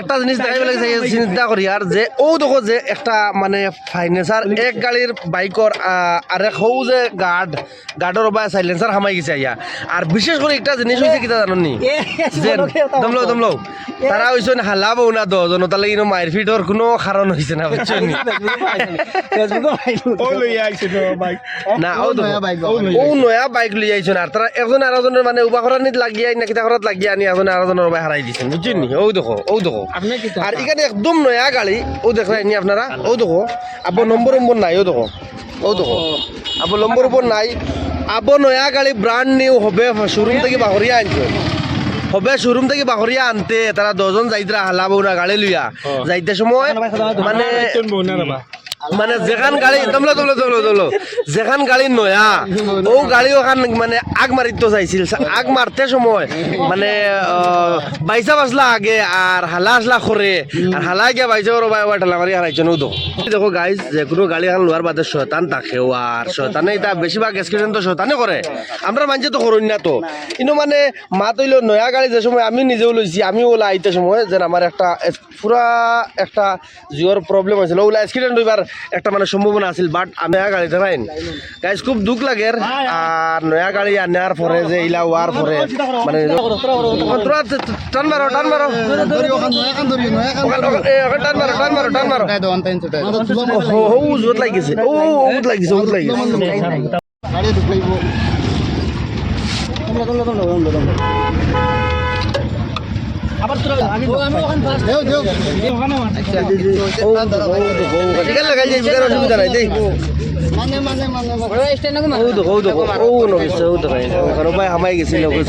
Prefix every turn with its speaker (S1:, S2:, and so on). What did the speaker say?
S1: একটা জিনিস দেখাই লাগে চিন্তা করি। আর যে ও দেখো যে একটা মানে ফাইনেন্সার এক গাড়ির বাইকর আর এক হৌ যে গার্ড গার্ডর বা সাইলেন্সার হামাই গেছে আইয়া আর বিশেষ করে একটা জিনিস হয়েছে কিতা জানো নি দমলো দমলো তারা হয়েছে হালা বউ না দহজন তাহলে কিন্তু মায়ের ফিটর কোনো কারণ হয়েছে না বুঝছ নি? না ও ও নয়া বাইক লই আইছন আর তারা একজন আর একজনের মানে উবা করানিত লাগিয়ে না কিতা করাত লাগিয়ে আনি একজন আর বাই হারাই দিছেন বুঝছেন নি? ও দেখো ও দেখো। আর এখানে একদম নয়া গাড়ি ও দেখলেন নি আপনারা ও দেখো আবো নম্বর নম্বর নাই ও দেখো ও দেখো আবো নম্বর উপর নাই আবো নয়া গাড়ি ব্রান্ড নিউ হবে শোরুম থেকে বাহরিয়া আনছে হবে শোরুম থেকে বাহরিয়া আনতে তারা দশজন যাইতরা হালা বউরা গাড়ি লইয়া যাইতে সময় মানে মানে যেখান গাড়ি দমলো দমলো দমলো দমলো যেখান গাড়ি নয়া ও গাড়ি ওখান মানে আগ মারিত চাইছিল আগ মারতে সময়। মানে বাইসা বাসলা আগে আর হালা আসলা করে আর হালা গিয়া বাইসা ওর বাই ঠেলা মারি হারাইছে নো দেখো দেখো গাইজ যে কোনো গাড়ি এখন লোয়ার বাদে শয়তান থাকেও আর শয়তানে এটা বেশিরভাগ এক্সিডেন্ট তো শয়তানে করে আমরা মানছে তো করুন না তো। কিন্তু মানে মা তৈল নয়া গাড়ি যে সময় আমি নিজেও লইছি আমিও ওলা আইতে সময় যে আমার একটা পুরা একটা জিওর প্রবলেম হয়েছিল ওলা অ্যাক্সিডেন্ট হইবার একটা মানে সম্ভাবনা আছিল বাট আমি নয়া গাড়ি চালাইন গাইজ খুব দুঃখ লাগে আর নয়া গাড়ি আনার পরে যে ইলা ওয়ার পরে মানে টান মারো টান মারো। ওখান- ওখান- এ, ওখান টান মারো টান মারো টান মারো। ও লাগিছে। ও লাগিছে ঠিকান লাগাই যাই বিকার অসুবিধা নাই দেই ও দেখো ও দেখো ও নগেছে ও দেখো কারও ভাই হামাই গেছিল ওকে